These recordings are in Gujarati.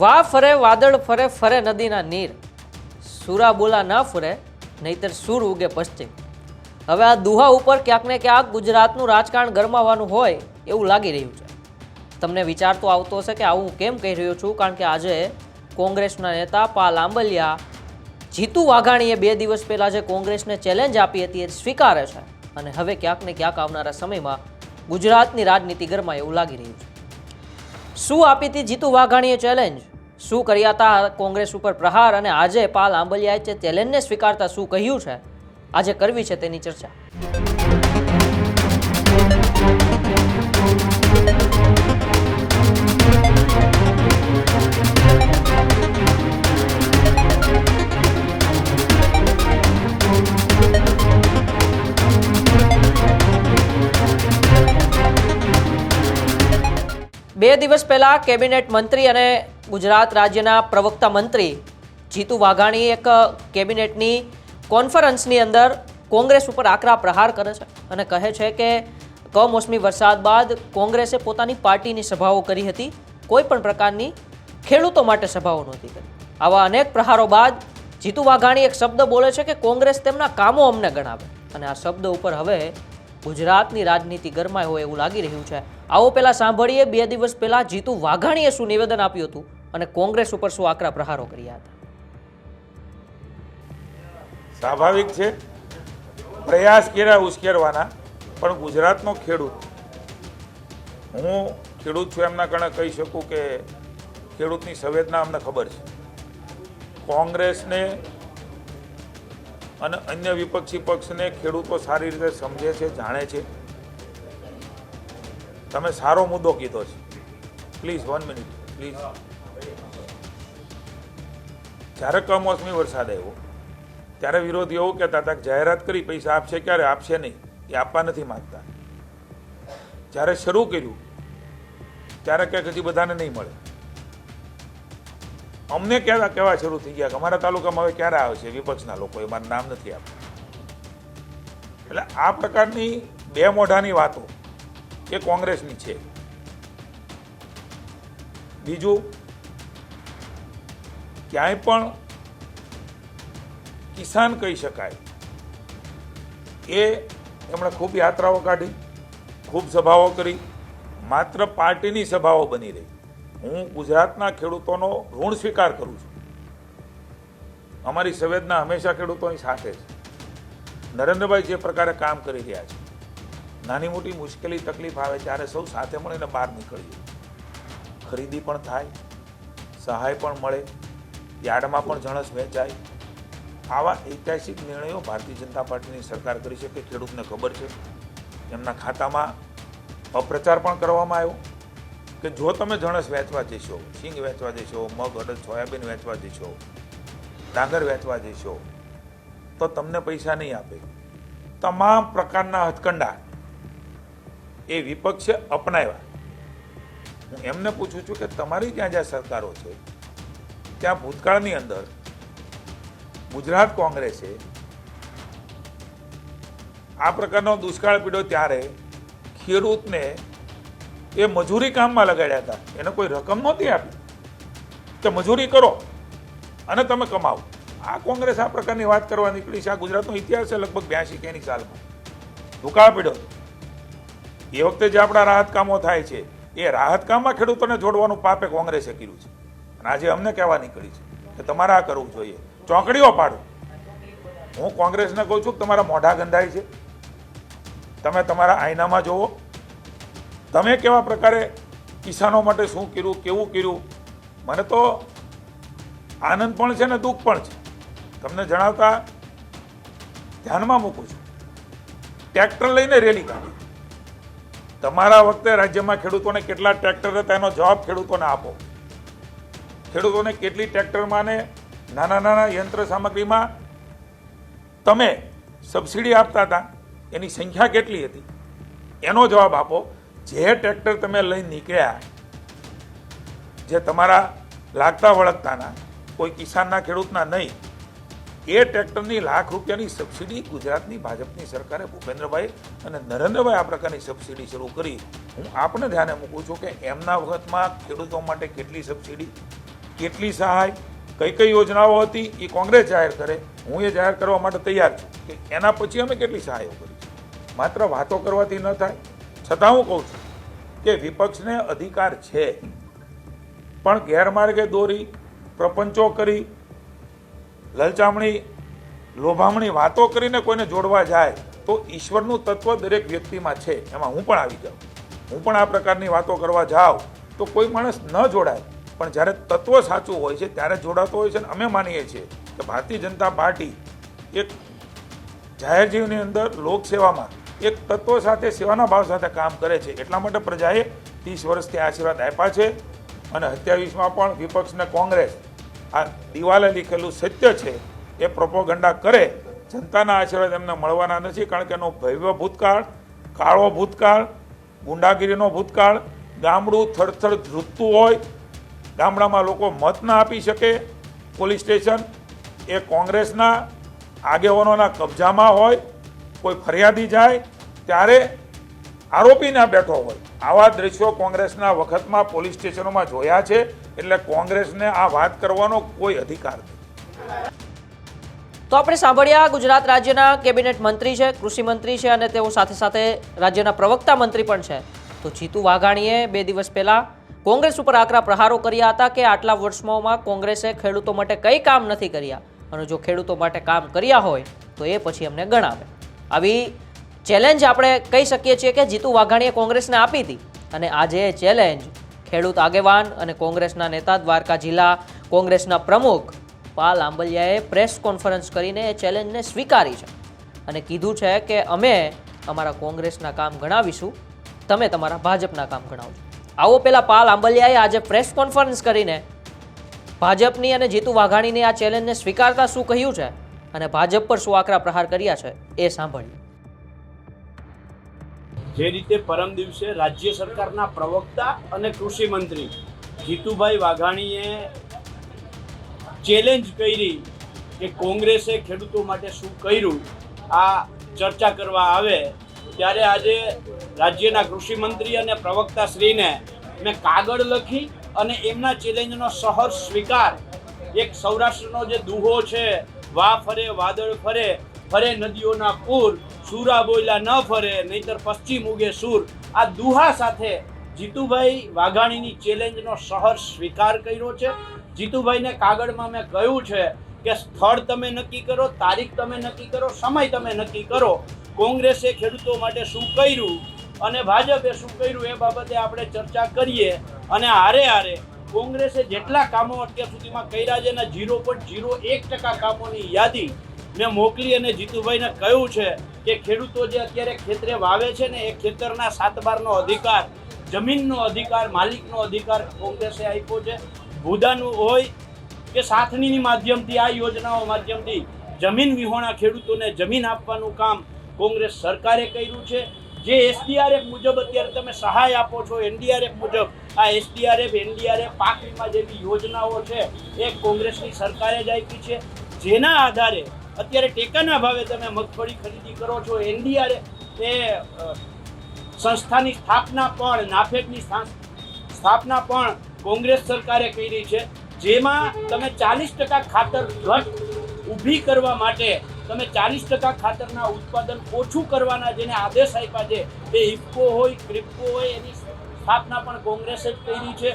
વા ફરે, વાદળ ફરે ફરે નદીના નીર. સુરા બોલા ના ફરે, નહીતર સૂર ઉગે પશ્ચિમ. હવે આ દુહા ઉપર ક્યાંક ને ક્યાંક ગુજરાતનું રાજકારણ ગરમાવાનું હોય એવું લાગી રહ્યું છે. તમને વિચાર તો આવતો હશે કે આવું હું કેમ કહી રહ્યો છું? કારણ કે આજે કોંગ્રેસના નેતા પાલ આંબલિયા જીતુ વાઘાણીએ બે દિવસ પહેલાં જે કોંગ્રેસને ચેલેન્જ આપી હતી એ સ્વીકારે છે. અને હવે ક્યાંક ને ક્યાંક આવનારા સમયમાં ગુજરાતની રાજનીતિ ગરમાય એવું લાગી રહ્યું છે. શું આપી હતી જીતુ વાઘાણીએ ચેલેન્જ શું કર્યા હતા કોંગ્રેસ ઉપર પ્રહાર અને આજે પાલ આંબલિયાએ જે ચેલેન્જને સ્વીકારતા શું કહ્યું છે? આજે કરવી છે તેની ચર્ચા. બે દિવસ પહેલા કેબિનેટ મંત્રી અને ગુજરાત રાજ્યના પ્રવક્તા મંત્રી જીતુ વાઘાણી એક કેબિનેટની કોન્ફરન્સની અંદર કોંગ્રેસ ઉપર આકરા પ્રહાર કરે છે અને કહે છે કે કમોસમી વરસાદ બાદ કોંગ્રેસે પોતાની પાર્ટીની સભાઓ કરી હતી. કોઈ પણ પ્રકારની ખેડૂતો માટે સભાઓ નહોતી કરી. આવા અનેક પ્રહારો બાદ જીતુ વાઘાણી એક શબ્દ બોલે છે કે કોંગ્રેસ તેમના કામો અમને ગણાવે. અને આ શબ્દ ઉપર હવે ગુજરાતની રાજનીતિ ગરમાય હોય એવું લાગી રહ્યું છે. આવો પહેલાં સાંભળીએ. બે દિવસ પહેલાં જીતુ વાઘાણીએ શું નિવેદન આપ્યું હતું? અને કોંગ્રેસ ઉપર શું આકરા પ્રહારો કર્યા હતા? સ્વાભાવિક છે. પ્રયાસ કર્યા ઉશ્કેરવાના, પણ ગુજરાતનો ખેડૂત. હું ખેડૂત છું એમના કારણે કહી શકું કે ખેડૂતની સંવેદના અમને ખબર છે. કોંગ્રેસને અને અન્ય વિપક્ષી પક્ષને ખેડૂતો સારી રીતે સમજે છે, જાણે છે. તમે સારો મુદ્દો કીધો છે. પ્લીઝ વન મિનિટ પ્લીઝ જ્યારે કમોસમી વરસાદ આવ્યો, ત્યારે વિરોધી એવું કહેતા હતા કે જાહેરાત કરી, પૈસા આપશે ક્યારે? આપશે નહીં. એ આપવા નથી માંગતા. જ્યારે શરૂ કર્યું, ત્યારે ક્યાંક હજી બધાને નહીં મળે. અમને ક્યારે કહેવા શરૂ થઈ ગયા કે અમારા તાલુકામાં હવે ક્યારે આવશે? વિપક્ષના લોકો, એ મારું નામ નથી આપતા. એટલે આ પ્રકારની બે મોઢાની વાતો એ કોંગ્રેસની છે. બીજું ક્યાંય પણ કિસાન કહી શકાય. એ એમણે ખૂબ યાત્રાઓ કાઢી, ખૂબ સભાઓ કરી, માત્ર પાર્ટીની સભાઓ બની રહી. હું ગુજરાતના ખેડૂતોનો ઋણ સ્વીકાર કરું છું. અમારી સંવેદના હંમેશા ખેડૂતોની સાથે છે. નરેન્દ્રભાઈ જે પ્રકારે કામ કરી રહ્યા છે, નાની મોટી મુશ્કેલી, તકલીફ આવે ત્યારે સૌ સાથે મળીને બહાર નીકળીએ. ખરીદી પણ થાય, સહાય પણ મળે યાર્ડમાં પણ જણસ વેચાય આવા ઐતિહાસિક નિર્ણયો ભારતીય જનતા પાર્ટીની સરકાર કરી છે કે ખેડૂતને ખબર છે. એમના ખાતામાં અપ્રચાર પણ કરવામાં આવ્યો કે જો તમે જણસ વેચવા જશો, સિંગ વેચવા જશો, મગ, અડદ, સોયાબીન વેચવા જશો, ડાંગર વેચવા જશો, તો તમને પૈસા નહીં આપે. તમામ પ્રકારના હથકંડા એ વિપક્ષે અપનાવ્યા. હું એમને પૂછું છું કે તમારી ત્યાં જ્યાં સરકારો છે ત્યાં ભૂતકાળની અંદર ગુજરાત કોંગ્રેસે આ પ્રકારનો દુષ્કાળ પીડ્યો ત્યારે ખેડૂતને એ મજૂરી કામમાં લગાડ્યા હતા. એને કોઈ રકમ નહોતી આપી. કે મજૂરી કરો અને તમે કમાવો. આ કોંગ્રેસ આ પ્રકારની વાત કરવા નીકળી છે. આ ગુજરાતનો ઇતિહાસ છે લગભગ બ્યાસી કેની સાલમાં. દુકાળ પીડ્યો. એ વખતે જે આપણા રાહત કામો થાય છે, એ રાહત કામમાં ખેડૂતોને જોડવાનું પાપે કોંગ્રેસે કર્યું છે. આજે અમને કહેવા નીકળી છે કે તમારે આ કરવું જોઈએ. ચોકડીઓ પાડો. હું કોંગ્રેસને કહું છું કે તમારા મોઢા ગંધાય છે. તમે તમારા આઈનામાં જુઓ. તમે કેવા પ્રકારે કિસાનો માટે શું કર્યું, કેવું કર્યું? મને તો આનંદ પણ છે ને દુઃખ પણ છે. તમને જણાવતા ધ્યાનમાં મૂકું છું. ટ્રેક્ટર લઈને રેલી કાઢી. તમારા વખતે રાજ્યમાં ખેડૂતોને કેટલા ટ્રેક્ટર હતા એનો જવાબ ખેડૂતોને આપો? ખેડૂતોને કેટલી ટ્રેક્ટરમાં ને નાના નાના યંત્ર સામગ્રીમાં તમે સબસિડી આપતા હતા, એની સંખ્યા કેટલી હતી? એનો જવાબ આપો. જે ટ્રેક્ટર તમે લઈ નીકળ્યા, જે તમારા લાગતા વળગતાના, કોઈ કિસાનના, ખેડૂતના નહીં, એ ટ્રેક્ટરની લાખ રૂપિયાની સબસિડી ગુજરાતની ભાજપની સરકારે ભૂપેન્દ્રભાઈ અને નરેન્દ્રભાઈ આ પ્રકારની સબસિડી શરૂ કરી. હું આપને ધ્યાને મૂકું છું કે એમના વખતમાં ખેડૂતો માટે કેટલી સબસિડી કેટલી સહાય, કઈ કઈ યોજનાઓ હતી, એ કોંગ્રેસ જાહેર કરે. હું એ જાહેર કરવા માટે તૈયાર છું કે એના પછી અમે કેટલી સહાયો કરી માત્ર વાતો કરવાથી ન થાય. છતાં હું કહું છું કે વિપક્ષને અધિકાર છે. પણ ગેરમાર્ગે દોરી, પ્રપંચો કરી, લલચામણી, લોભામણી વાતો કરીને કોઈને જોડવા જાય, તો ઈશ્વરનું તત્વ દરેક વ્યક્તિમાં છે. એમાં હું પણ આવી જાઉં. હું પણ આ પ્રકારની વાતો કરવા જાઉં, તો કોઈ માણસ ન જોડાય. પણ જ્યારે તત્વ સાચું હોય છે, ત્યારે જોડાતો હોય છે અને અમે માનીએ છીએ કે ભારતીય જનતા પાર્ટી એક જાહેર જીવનની અંદર લોકસેવામાં એક તત્વ સાથે, સેવાના ભાવ સાથે કામ કરે છે. એટલા માટે પ્રજાએ ત્રીસ વર્ષથી આશીર્વાદ આપ્યા છે અને સત્યાવીસમાં પણ વિપક્ષને કોંગ્રેસ આ દિવાલે લીખેલું સત્ય છે, એ પ્રોપોગંડા કરે, જનતાના આશીર્વાદ એમને મળવાના નથી કારણ કે એનો ભવ્ય ભૂતકાળ, કાળો ભૂતકાળ, ગુંડાગીરીનો ભૂતકાળ, ગામડું થરથર ધ્રુજતું હોય ગામડામાં લોકો મત ના આપી શકે. પોલીસ સ્ટેશન એ કોંગ્રેસના આગેવાનોના કબજામાં હોય, કોઈ ફરિયાદી જાય, ત્યારે આરોપી ના બેઠો હોય. આવા દ્રશ્યો કોંગ્રેસના વખતમાં પોલીસ સ્ટેશનોમાં જોયા છે, એટલે કોંગ્રેસને આ વાત કરવાનો કોઈ અધિકાર નથી. તો આપણે સાંભળ્યા ગુજરાત રાજ્યના કેબિનેટ મંત્રી છે, કૃષિ મંત્રી છે અને તેઓ સાથે સાથે રાજ્યના પ્રવક્તા મંત્રી પણ છે. તો જીતુ વાઘાણીએ બે દિવસ પહેલા કોંગ્રેસ ઉપર આકરા પ્રહારો કર્યા હતા કે આટલા વર્ષોમાં કોંગ્રેસે ખેડૂતો માટે કંઈ કામ નથી કર્યા અને જો ખેડૂતો માટે કામ કર્યા હોય તો એ પછી અમને ગણાવે. આવી ચેલેન્જ આપણે કહી શકીએ છીએ કે જીતુ વાઘાણીએ કોંગ્રેસને આપી હતી અને આજે એ ચેલેન્જ ખેડૂત આગેવાન અને કોંગ્રેસના નેતા દ્વારકા જિલ્લા કોંગ્રેસના પ્રમુખ પાલ આંબલિયાએ પ્રેસ કોન્ફરન્સ કરીને એ ચેલેન્જને સ્વીકારી છે અને કીધું છે કે અમે અમારા કોંગ્રેસના કામ ગણાવીશું, તમે તમારા ભાજપના કામ ગણાવજો. આવો પેલા પાલ આંબલિયાએ આજે પ્રેસ કોન્ફરન્સ કરીને ભાજપની અને જીતુ વાઘાણીની આ ચેલેન્જને સ્વીકારતા શું કહ્યું છે? અને ભાજપ પર શું આકરા પ્રહાર કર્યા છે? એ સાંભળ્યું જે રીતે પરમ દિવસે રાજ્ય સરકારના પ્રવક્તા અને કૃષિ મંત્રી જીતુભાઈ વાઘાણીએ ચેલેન્જ કરી કે કોંગ્રેસે ખેડૂતો માટે શું કર્યું, આ ચર્ચા કરવા આવે, ત્યારે આજે રાજ્યના કૃષિ મંત્રી અને પ્રવક્તા શ્રીને મેં કાગળ લખી અને એમના ચેલેન્જનો સહર સ્વીકાર. એક સૌરાષ્ટ્રનો જે દુહો છે, વા ફરે, વાદળ ફરે ફરે નદીઓના પૂર, સુરા બોયલા ન ફરે, નહીતર પશ્ચિમ ઉગે સૂર. આ દુહા સાથે જીતુભાઈ વાઘાણીની ચેલેન્જનો સહર સ્વીકાર કર્યો છે. જીતુભાઈને કાગળમાં મેં કહ્યું છે કે સ્થળ તમે નક્કી કરો, તારીખ તમે નક્કી કરો, સમય તમે નક્કી કરો. કોંગ્રેસે ખેડૂતો માટે શું કર્યું? અને ભાજપે શું કર્યું એ બાબતે આપણે ચર્ચા કરીએ અને હારે હારે કોંગ્રેસે જેટલા કામો અત્યાર સુધીમાં કર્યા છે એના ઝીરો પોઈન્ટ ઝીરો એક ટકા કામોની યાદી મેં મોકલી અને જીતુભાઈને કહ્યું છે કે ખેડૂતો જે અત્યારે ખેતરે વાવે છે ને એ ખેતરના સાત બારનો અધિકાર, જમીનનો અધિકાર, માલિકનો અધિકાર કોંગ્રેસે આપ્યો છે. ભૂદાનું હોય કે સાથણીની માધ્યમથી, આ યોજનાઓ માધ્યમથી જમીન વિહોણા ખેડૂતોને જમીન આપવાનું કામ કોંગ્રેસ સરકારે કર્યું છે. જે એસડીઆરએફ મુજબ અત્યારે તમે સહાય આપો છો એનડીઆરએફ મુજબ, આ એસડીઆરએફ એનડીઆરએફ પાક વીમા જેવી યોજનાઓ છે, એ કોંગ્રેસની સરકારે જ આપી છે. જેના આધારે અત્યારે ટેકાના ભાવે તમે મગફળી ખરીદી કરો છો એનડીઆરએફ એ સંસ્થાની સ્થાપના પણ, નાફેડની સ્થા- સ્થાપના પણ કોંગ્રેસ સરકારે કરી છે. જેમાં તમે ચાલીસ ટકા ખાતર ઘટ ઊભી કરવા માટે તમે ચાલીસ ટકા ખાતરના ઉત્પાદન ઓછું કરવાના જેને આદેશ આપ્યા છે, એ ઇફકો હોય, ક્રિપકો હોય, એની સ્થાપના પણ કોંગ્રેસે જ કરી છે.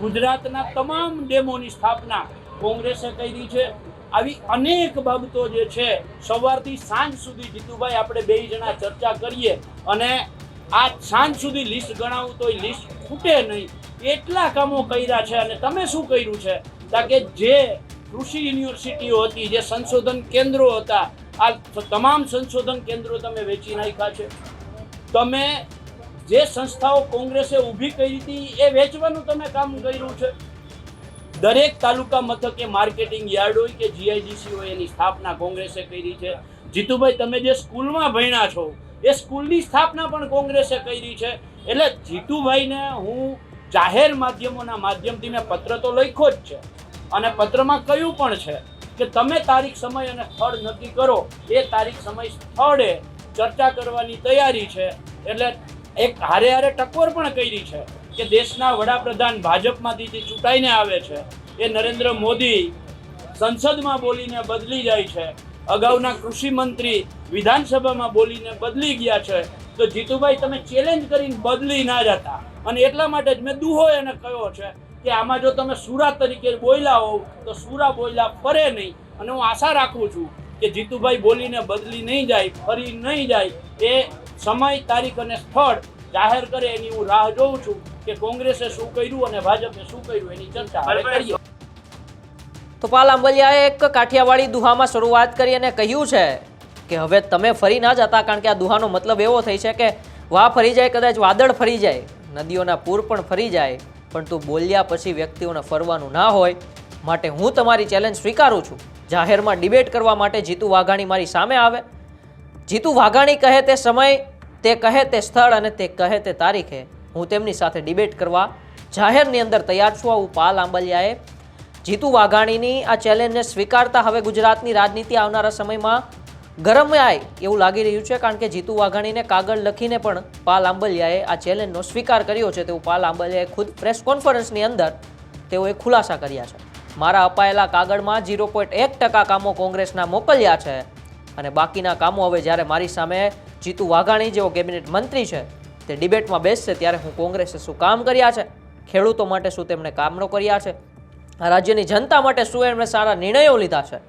ગુજરાતના તમામ ડેમોની સ્થાપના કોંગ્રેસે કરી છે. આવી અનેક બાબતો જે છે, સવારથી સાંજ સુધી જીતુભાઈ આપણે બે જણા ચર્ચા કરીએ અને આ સાંજ સુધી લિસ્ટ ગણાવું તો લિસ્ટ ખૂટે નહીં. એટલા કામો કર્યા છે અને તમે શું કર્યું છે? તાકે જે કૃષિ યુનિવર્સિટીઓ હતી, જે સંશોધન કેન્દ્રો હતા. આ તમામ સંશોધન કેન્દ્રો તમે વેચી નાખ્યા છે. તમે જે સંસ્થાઓ કોંગ્રેસે ઊભી કરી હતી, એ વેચવાનું તમે કામ કર્યું છે. દરેક તાલુકા મથકે માર્કેટિંગ યાર્ડ હોય કે જીઆઈડીસી હોય, એની સ્થાપના કોંગ્રેસે કરી છે. જીતુભાઈ, તમે જે સ્કૂલમાં ભણ્યા છો, એ સ્કૂલની સ્થાપના પણ કોંગ્રેસે કરી છે. એટલે જીતુભાઈને હું જાહેર માધ્યમોના માધ્યમથી મેં પત્ર તો લખ્યો જ છે. અને પત્રમાં કહ્યું પણ છે કે તમે તારીખ, સમય અને સ્થળ નક્કી કરો. એ તારીખ, સમય, સ્થળે ચર્ચા કરવાની તૈયારી છે. એટલે એક હારે હારે ટકોર પણ કરી છે કે દેશના વડાપ્રધાન ભાજપમાંથી જે ચૂંટાઈને આવે છે, એ નરેન્દ્ર મોદી સંસદમાં બોલીને બદલી જાય છે. અગાઉના કૃષિ મંત્રી વિધાનસભામાં બોલીને બદલી ગયા છે. તો જીતુભાઈ, તમે ચેલેન્જ કરીને બદલી ના જતા. અને એટલા માટે જ મેં દુહો એને કહ્યો છે કે આમાં જો તમે સુરા તરીકે બોલ્યા હોવ તો સુરા બોલ્યા ફરે નહીં. અને હું આશા રાખું છું કે જીતુભાઈ બોલીને બદલી નહીં જાય ફરી નહીં જાય. એ સમય તારીખ અને સ્થળ જાહેર કરે એની હું રાહ જોઉં છું કે કોંગ્રેસે શું કર્યું અને ભાજપે શું કર્યું એની ચર્ચા હવે કરીએ. તો પાલ આંબલિયાએ એક કાઠિયાવાડી દુહામાં શરૂઆત કરી અને કહ્યું છે કે હવે તમે ફરી ના જતા કારણ કે આ દુહાનો મતલબ એવો થઈ છે કે વાહ ફરી જાય કદાચ વાદળ ફરી જાય નદીઓના પૂર પણ ફરી જાય. પણ તું બોલ્યા પછી વ્યક્તિઓને ફરવાનું ના હોય માટે હું તમારી ચેલેન્જ સ્વીકારું છું. જાહેરમાં ડિબેટ કરવા માટે જીતુ વાઘાણી મારી સામે આવે. જીતુ વાઘાણી કહે તે સમય, તે કહે તે સ્થળ અને તે કહે તે તારીખે હું તેમની સાથે ડિબેટ કરવા જાહેરની અંદર તૈયાર છું. આવું પાલ આંબલિયાએ જીતુ વાઘાણીની આ ચેલેન્જને સ્વીકારતા હવે ગુજરાતની રાજનીતિ આવનારા સમયમાં ગરમ આય એવું લાગી રહ્યું છે, કારણ કે જીતુ વાઘાણીને કાગળ લખીને પણ પાલ આંબલિયાએ આ ચેલેન્જનો સ્વીકાર કર્યો છે. તેવું પાલ આંબલિયાએ ખુદ પ્રેસ કોન્ફરન્સની અંદર તેઓએ ખુલાસા કર્યા છે. મારા અપાયેલા કાગળમાં ઝીરો પોઈન્ટ એક ટકા કામો કોંગ્રેસના મોકલ્યા છે અને બાકીના કામો હવે જ્યારે મારી સામે જીતુ વાઘાણી જેવો કેબિનેટ મંત્રી છે, તે ડિબેટમાં બેસશે ત્યારે હું કોંગ્રેસે શું કામ કર્યા છે? ખેડૂતો માટે શું તેમણે કામનો કર્યા છે? રાજ્યની જનતા માટે શું એમણે સારા નિર્ણયો લીધા છે?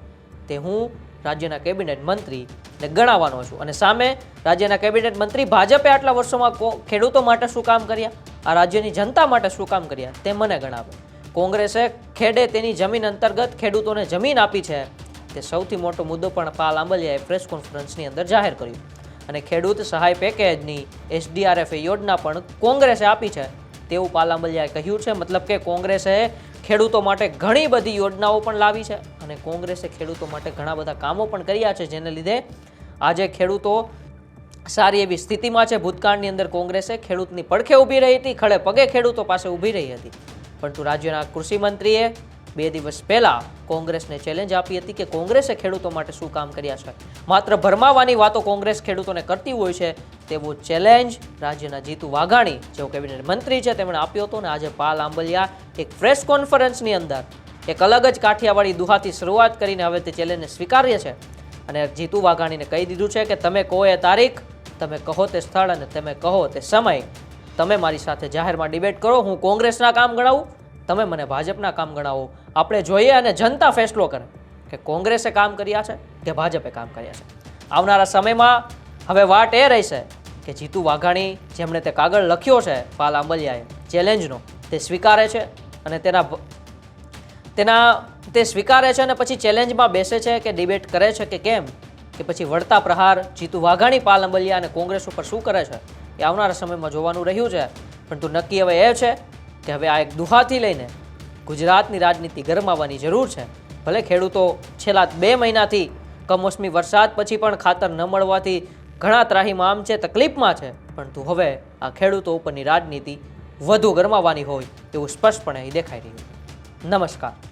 તે હું રાજ્યના કેબિનેટ મંત્રીને ગણાવવાનો છું. અને સામે રાજ્યના કેબિનેટ મંત્રી ભાજપે આટલા વર્ષોમાં ખેડૂતો માટે શું કામ કર્યા? આ રાજ્યની જનતા માટે શું કામ કર્યા? તે મને ગણાવે. કોંગ્રેસે ખેડે તેની જમીન અંતર્ગત ખેડૂતોને જમીન આપી છે. તે સૌથી મોટો મુદ્દો પણ પાલ આંબલિયાએ પ્રેસ કોન્ફરન્સની અંદર જાહેર કર્યું. અને ખેડૂત સહાય પેકેજની એસડીઆરએફ યોજના પણ કોંગ્રેસે આપી છે. તેવું પાલ કહ્યું છે. મતલબ કે કોંગ્રેસે ખેડૂતો માટે ઘણી બધી યોજનાઓ પણ લાવી છે. અને કોંગ્રેસે ખેડૂતો માટે ઘણા બધા કામો પણ કર્યા છે, જેને લીધે આજે ખેડૂતો સારી એવી સ્થિતિમાં છે. ભૂતકાળની અંદર કોંગ્રેસે ખેડૂતની પડખે ઊભી રહી હતી, ખડે પગે ખેડૂતો પાસે ઊભી રહી હતી. પરંતુ રાજ્યના કૃષિમંત્રીએ બે દિવસ પહેલાં કોંગ્રેસને ચેલેન્જ આપી હતી કે કોંગ્રેસે ખેડૂતો માટે શું કામ કર્યા છે. માત્ર ભરમાવાની વાતો કોંગ્રેસ ખેડૂતોને કરતી હોય છે, તેવો ચેલેન્જ રાજ્યના જીતુ વાઘાણી, જેઓ કેબિનેટ મંત્રી છે, તેમણે આપ્યો હતો. અને આજે પાલ આંબલિયા એક પ્રેસ કોન્ફરન્સની અંદર એક અલગ જ કાઠિયાવાડી દુહાથી શરૂઆત કરીને હવે તે ચેલેન્જને સ્વીકાર્ય છે. અને જીતુ વાઘાણીને કહી દીધું છે કે તમે કહો એ તારીખ, તમે કહો તે સ્થળ અને તમે કહો તે સમય. તમે મારી સાથે જાહેરમાં ડિબેટ કરો, હું કોંગ્રેસના કામ ગણાવું, તમે મને ભાજપના કામ ગણાવો. આપણે જોઈએ અને જનતા ફેસલો કરે કે કોંગ્રેસે કામ કર્યા છે કે ભાજપે કામ કર્યા છે. આવનારા સમયમાં હવે વાટ એ રહેશે કે જીતુ વાઘાણી, જેમણે તે કાગળ લખ્યો છે પાલ આંબલિયાએ, ચેલેન્જનો, તે સ્વીકારે છે અને તેના તેના તે સ્વીકારે છે અને પછી ચેલેન્જમાં બેસે છે કે ડિબેટ કરે છે કે કેમ? કે પછી વળતા પ્રહાર, જીતુ વાઘાણી પાલ અંબલિયા અને કોંગ્રેસ ઉપર શું કરે છે? એ આવનારા સમયમાં જોવાનું રહ્યું છે. પરંતુ નક્કી હવે એ છે કે હવે આ એક દુહાથી લઈને ગુજરાતની રાજનીતિ ગરમાવવાની જરૂર છે. ભલે ખેડૂતો છેલ્લા બે મહિનાથી કમોસમી વરસાદ પછી પણ ખાતર ન મળવાથી ઘણા ત્રાહીમામ આમ છે, તકલીફમાં છે. પરંતુ હવે આ ખેડૂતો ઉપરની રાજનીતિ વધુ ગરમાવાની હોય તેવું સ્પષ્ટપણે દેખાઈ રહ્યું. નમસ્કાર.